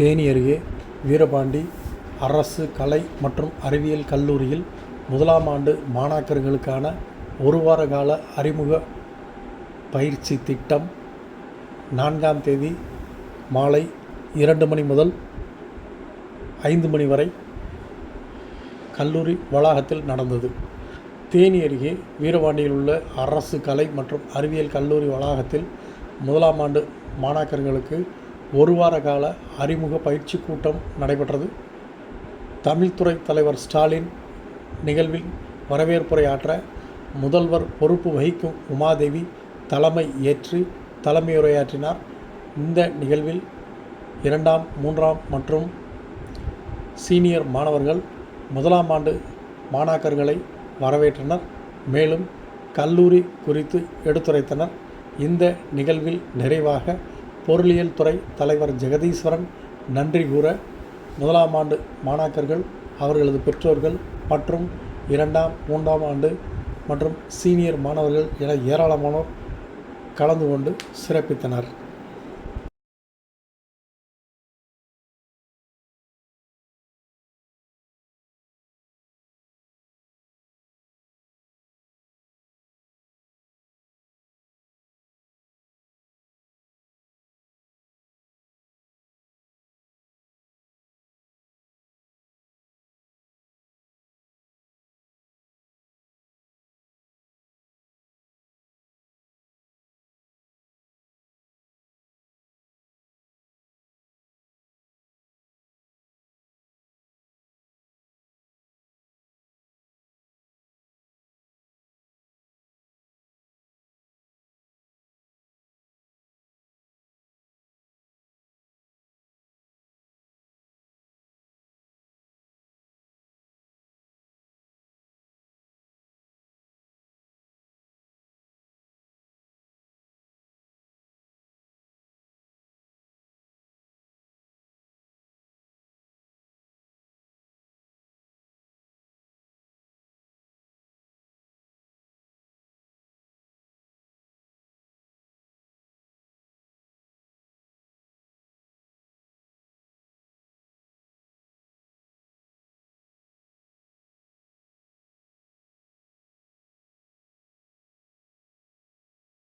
தேனி அருகே வீரபாண்டி அரசு கலை மற்றும் அறிவியல் கல்லூரியில் முதலாம் ஆண்டு மாணாக்கர்களுக்கான ஒரு வார கால அறிமுக பயிற்சி திட்டம் நான்காம் தேதி மாலை இரண்டு மணி முதல் ஐந்து மணி வரை கல்லூரி வளாகத்தில் நடந்தது. தேனி அருகே வீரபாண்டியில் உள்ள அரசு கலை மற்றும் அறிவியல் கல்லூரி வளாகத்தில் முதலாம் ஆண்டு மாணாக்கர்களுக்கு ஒரு வார கால அறிமுக பயிற்சி கூட்டம் நடைபெற்றது. தமிழ்துறை தலைவர் ஸ்டாலின் நிகழ்வில் வரவேற்புரையாற்ற முதல்வர் பொறுப்பு வகிக்கும் உமாதேவி தலைமை ஏற்று தலைமையுரையாற்றினார். இந்த நிகழ்வில் இரண்டாம் மூன்றாம் மற்றும் சீனியர் மாணவர்கள் முதலாம் ஆண்டு மாணாக்கர்களை வரவேற்றனர். மேலும் கல்லூரி குறித்து எடுத்துரைத்தனர். இந்த நிகழ்வில் நிறைவாக பொருளியல் துறை தலைவர் ஜெகதீஸ்வரன் நன்றி கூற முதலாம் ஆண்டு மாணாக்கர்கள் அவர்களது பெற்றோர்கள் மற்றும் இரண்டாம் மூன்றாம் ஆண்டு மற்றும் சீனியர் மாணவர்கள் என ஏராளமானோர் கலந்து கொண்டு சிறப்பித்தனர்.